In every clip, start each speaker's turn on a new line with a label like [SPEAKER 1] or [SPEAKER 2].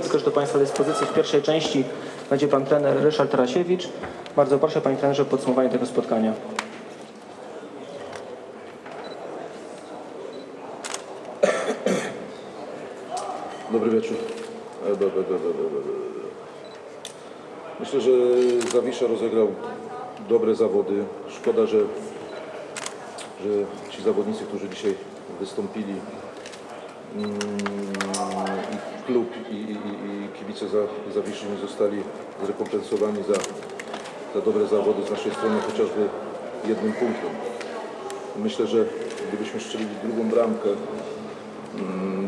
[SPEAKER 1] Tylko, że do Państwa dyspozycji w pierwszej części będzie Pan trener Ryszard Tarasiewicz. Bardzo proszę Panie trenerze o podsumowanie tego spotkania.
[SPEAKER 2] Dobry wieczór. Myślę, że Zawisza rozegrał dobre zawody. Szkoda, że, że ci zawodnicy, którzy dzisiaj wystąpili, i klub i, i, i- kibice za, Zawiszy zostali zrekompensowani za, za dobre zawody z naszej strony chociażby jednym punktem. Myślę, że gdybyśmy strzelili drugą bramkę,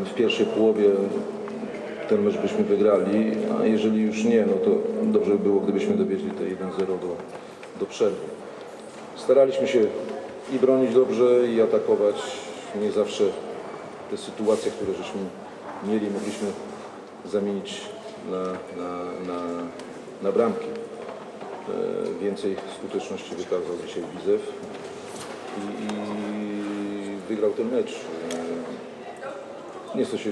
[SPEAKER 2] w pierwszej połowie ten mecz byśmy wygrali, a jeżeli już nie, no to dobrze by było, gdybyśmy dowieźli te 1-0 do, do przerwy. Staraliśmy się i bronić dobrze, i atakować. Nie zawsze te sytuacje, które żeśmy mieli, mogliśmy zamienić na, na, na, na bramki. E, Więcej skuteczności wykazał dzisiaj Widzew i, i wygrał ten mecz. E, nie chcę się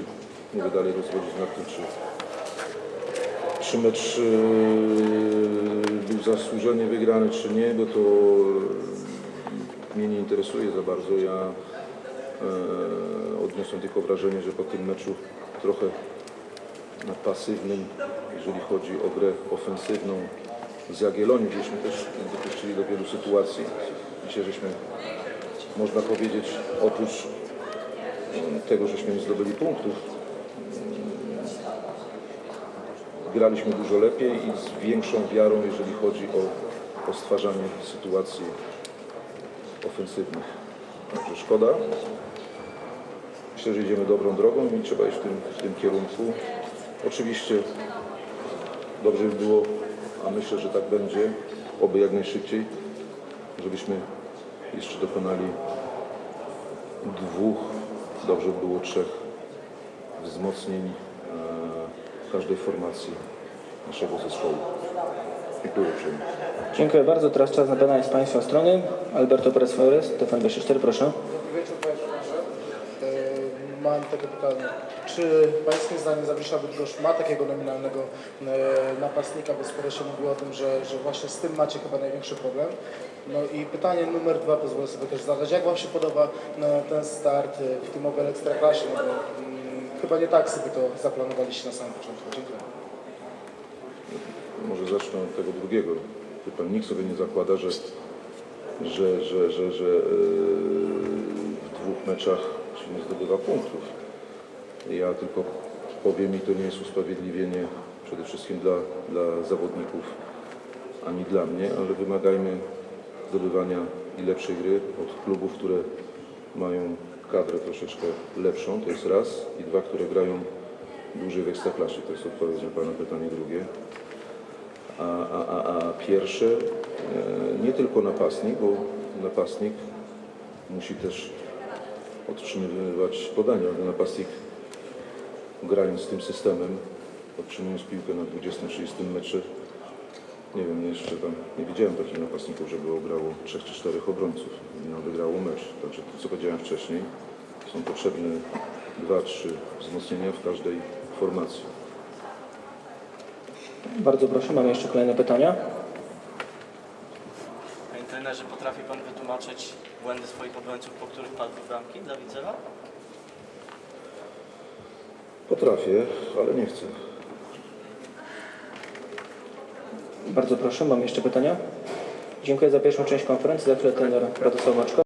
[SPEAKER 2] mówię, dalej rozwodzić nad tym, czy, czy mecz yy, był zasłużenie wygrany, czy nie, bo to mnie nie interesuje za bardzo. Ja odniosłem tylko wrażenie, że po tym meczu trochę pasywnym, jeżeli chodzi o grę ofensywną z Jagiellonią, gdzieśmy też dopuścili do wielu sytuacji. Dzisiaj żeśmy, można powiedzieć, oprócz tego, żeśmy nie zdobyli punktów. Graliśmy dużo lepiej i z większą wiarą, jeżeli chodzi o, o stwarzanie sytuacji ofensywnych. Także szkoda. Myślę, że idziemy dobrą drogą i trzeba iść w tym, w tym kierunku. Oczywiście dobrze by było, a myślę, że tak będzie, oby jak najszybciej, żebyśmy jeszcze dokonali dwóch, dobrze by było trzech wzmocnień e, każdej formacji naszego zespołu. Dziękuję.
[SPEAKER 1] Dziękuję bardzo. Teraz czas na pytania z Państwa strony. Alberto Perez Flores, TVN24, proszę.
[SPEAKER 3] Dobry wieczór Panie Trenerze. E, Czy Pańskim zdaniem Zawisza Bydgoszcz ma takiego nominalnego e, napastnika, bo sporo się mówi o tym, że, że właśnie z tym macie chyba największy problem. No i pytanie numer dwa pozwolę sobie też zadać. Jak Wam się podoba no, ten start e, w tym Obel Ekstraklasie? No bo mm, chyba nie tak sobie to zaplanowaliście na samym początku. Dziękuję.
[SPEAKER 2] Może zacznę od tego drugiego. Pan, nikt sobie nie zakłada, że, że, że, że, że e, w dwóch meczach się nie zdobywa punktów. Ja tylko powiem i to nie jest usprawiedliwienie przede wszystkim dla, dla zawodników ani dla mnie, ale wymagajmy zdobywania i lepszej gry od klubów, które mają kadrę troszeczkę lepszą, to jest raz, i dwa, które grają dłużej w Ekstraklasie. To jest odpowiedź na Pana pytanie drugie. A, a, a, a pierwsze, e, nie tylko napastnik, bo napastnik musi też otrzymywać podania, ale napastnik grając tym systemem, otrzymując piłkę na 20-30 metrze, nie wiem, jeszcze tam nie widziałem takich napastników, żeby ograło trzech czy czterech obrońców i nam wygrało mecz. Także to, co powiedziałem wcześniej, są potrzebne dwa, trzy wzmocnienia w każdej formacji.
[SPEAKER 1] Bardzo proszę, mamy jeszcze kolejne pytania.
[SPEAKER 4] Panie trenerze, potrafi Pan wytłumaczyć błędy swoich obrońców, po których padły bramki dla Widzewa?
[SPEAKER 2] Potrafię, ale nie chcę.
[SPEAKER 1] Bardzo proszę, mamy jeszcze pytania. Dziękuję za pierwszą część konferencji. Za chwilę trener Radosław Maczko.